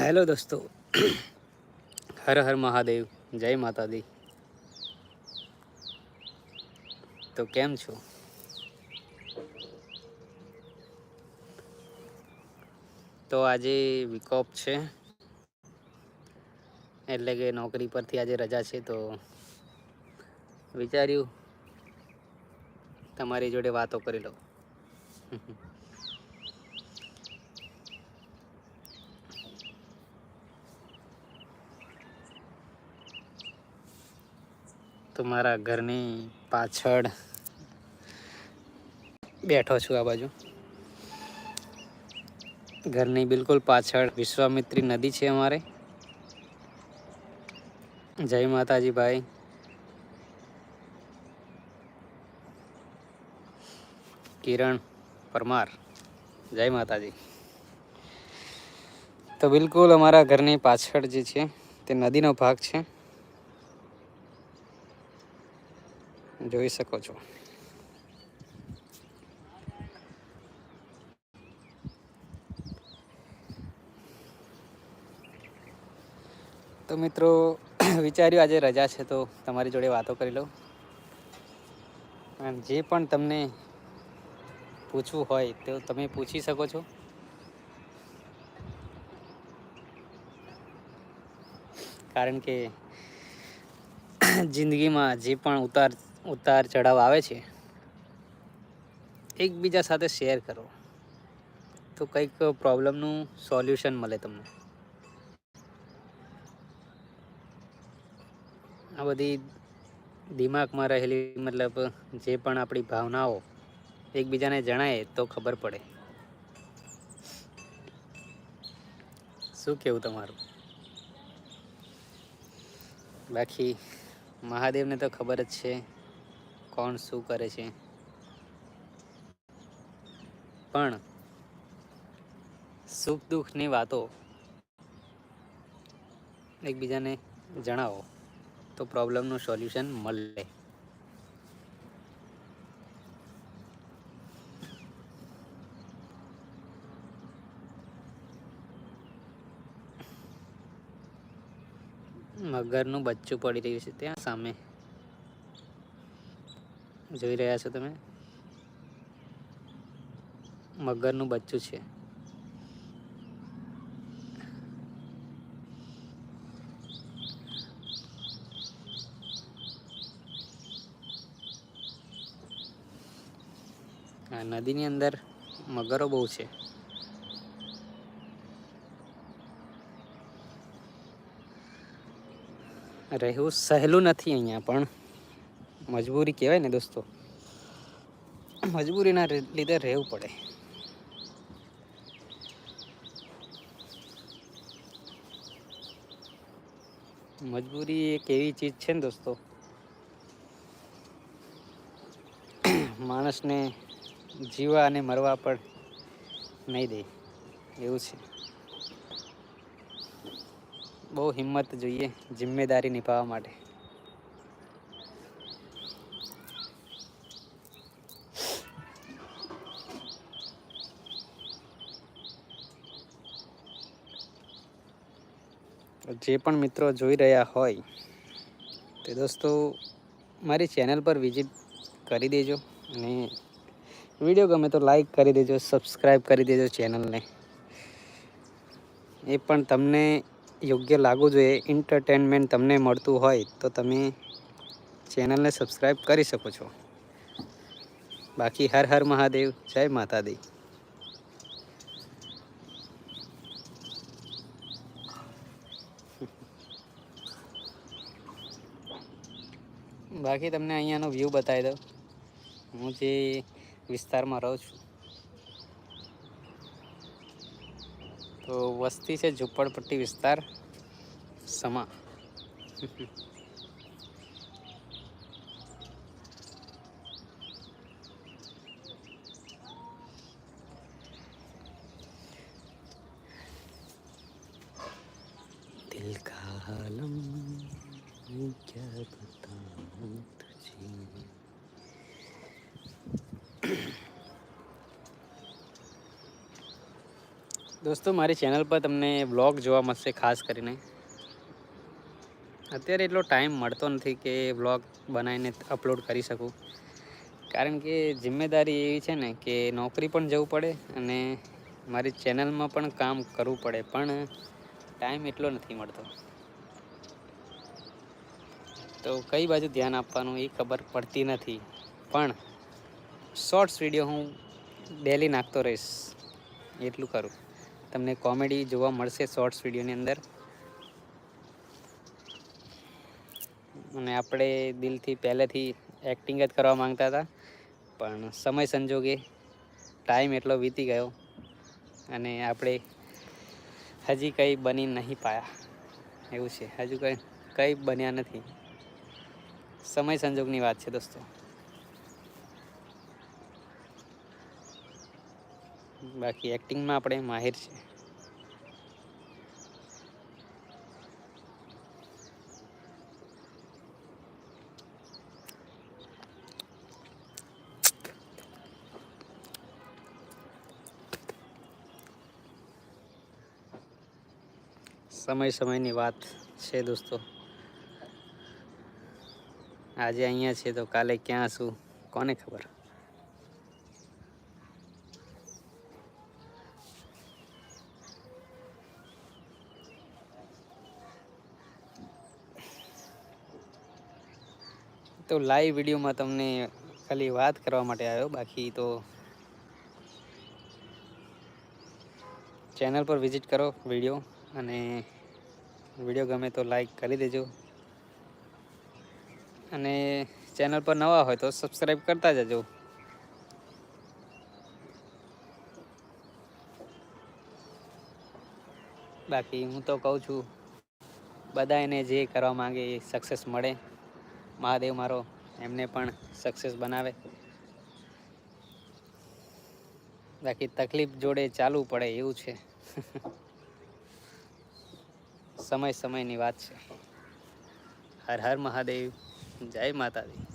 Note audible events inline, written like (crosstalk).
Hello દોસ્તો. હર હર મહાદેવ, જય માતાજી. તો કેમ છો? તો આજે વિકોપ છે. એટલે કે નોકરી પરથી આજે રજા છે, તો વિચાર્યું તમારી જોડે વાતો કરી લઉં. તો મારા ઘરની પાછળ બેઠો છું આ બાજુ. ઘરની બિલકુલ પાછળ વિશ્વામિત્રી નદી છે અમારે. જય માતાજી ભાઈ. કિરણ પરમાર. જય માતાજી. તો બિલકુલ અમારા ઘરની પાછળ જે છે તે નદીનો ભાગ છે. જોઈ શકો છો. તો મિત્રો, (clears throat) વિચાર્યું આજે રજા છે તો તમારી જોડે વાતો કરી લઉં. અને જે પણ તમને પૂછવું હોય તો તમે પૂછી શકો છો. કારણ કે, (clears throat) જિંદગીમાં જે પણ ઉતાર ઉતાર ચઢાવ આવે છે, એકબીજા સાથે શેર કરો. તો કંઈક પ્રોબ્લેમનું સોલ્યુશન મળે તમને. આ બધી દિમાગમાં રહેલી મતલબ જે પણ આપણી ભાવનાઓ એકબીજાને જણાય તો ખબર પડે. શું કેવું તમારું? બાકી મહાદેવને તો ખબર જ છે. કોણ શું કરે છે? પણ સુખ દુઃખની વાતો એકબીજાને જણાવો તો પ્રોબ્લેમનું સોલ્યુશન મળે. મગરનું બચ્ચું પડી રહ્યું છે ત્યાં સામે. જોઈ રહ્યા છો તમે? મગરનું બચ્ચું છે. નદીની અંદર મગરો બહુ છે. રહેવું સહેલું નથી અહીંયા પણ. મજબૂરી કહેવાય ને દોસ્તો. મજબૂરીના લીધે રહેવું પડે. મજબૂરી એક એવી ચીજ છે ને દોસ્તો. માણસને જીવા અને મરવા પણ નહીં દે. એવું છે. બહુ હિંમત જોઈએ જિમ્મેદારી નિભાવવા માટે. જે પણ મિત્રો જોઈ રહ્યા હોય તે દોસ્તો મારી ચેનલ પર વિઝિટ કરી દેજો અને વીડિયો ગમે તો લાઈક કરી દેજો, સબસ્ક્રાઈબ કરી દેજો ચેનલને. એ પણ તમને યોગ્ય લાગવું જોઈએ એન્ટરટેનમેન્ટ તમને મળતું હોય તો તમે ચેનલને સબસ્ક્રાઈબ કરી શકો છો. બાકી હર હર મહાદેવ, જય માતાદી બાકી તમને અહીંયાનો વ્યૂ બતાવી દઉં. હું જે વિસ્તારમાં રહું છું. તો વસ્તી છે ઝુંપડપટ્ટી વિસ્તાર, સમા. (laughs) દિલ કા આલમ क्या बताऊं तुझे દોસ્તો મારી ચેનલ પર તમને વ્લોગ જોવા મળશે ખાસ કરીને અત્યારે એટલો ટાઈમ મળતો નથી કે વ્લોગ બનાવીને અપલોડ કરી શકું કારણ કે જિમ્મેદારી એવી છે ને કે નોકરી પણ જવું પડે અને મારી ચેનલમાં પણ કામ કરવું પડે પણ ટાઈમ એટલો નથી મળતો તો કઈ બાજુ ધ્યાન આપવાનું એ ખબર પડતી નથી. પણ શોર્ટ્સ વીડિયો હું ડેલી નાખતો રહીશ. એટલું કરું. તમને કોમેડી જોવા મળશે શોર્ટ્સ વિડીયોની અંદર. અને આપણે દિલથી પહેલેથી એક્ટિંગ જ કરવા માંગતા હતા. પણ સમય સંજોગે ટાઈમ એટલો વીતી ગયો અને આપણે હજી કંઈ બની નહીં પાયા. એવું છે. હજુ કંઈ કંઈ બન્યા નથી. સમય સંજોગની વાત છે દોસ્તો. બાકી એક્ટિંગમાં આપણે માહિર છે. સમય સમયની વાત છે દોસ્તો. આજે અહીંયા છે તો કાલે ક્યાં શું? કોને ખબર? તો લાઈવ વિડીયોમાં તમને ખાલી વાત કરવા માટે આવ્યો. બાકી તો ચેનલ પર વિઝિટ કરો વીડિયો અને વીડિયો ગમે તો લાઈક કરી દેજો. અને ચેનલ પર નવા હોય તો સબસ્ક્રાઈબ કરતા જજો. બાકી હું તો કહું છું બધા એને જે કરવા માંગે એ સક્સેસ મળે. મહાદેવ મારો, એમને પણ સક્સેસ બનાવે. બાકી તકલીફ જોડે ચાલવું પડે એવું છે. (laughs) સમય સમયની વાત છે. હર હર મહાદેવ. જય માતાજી.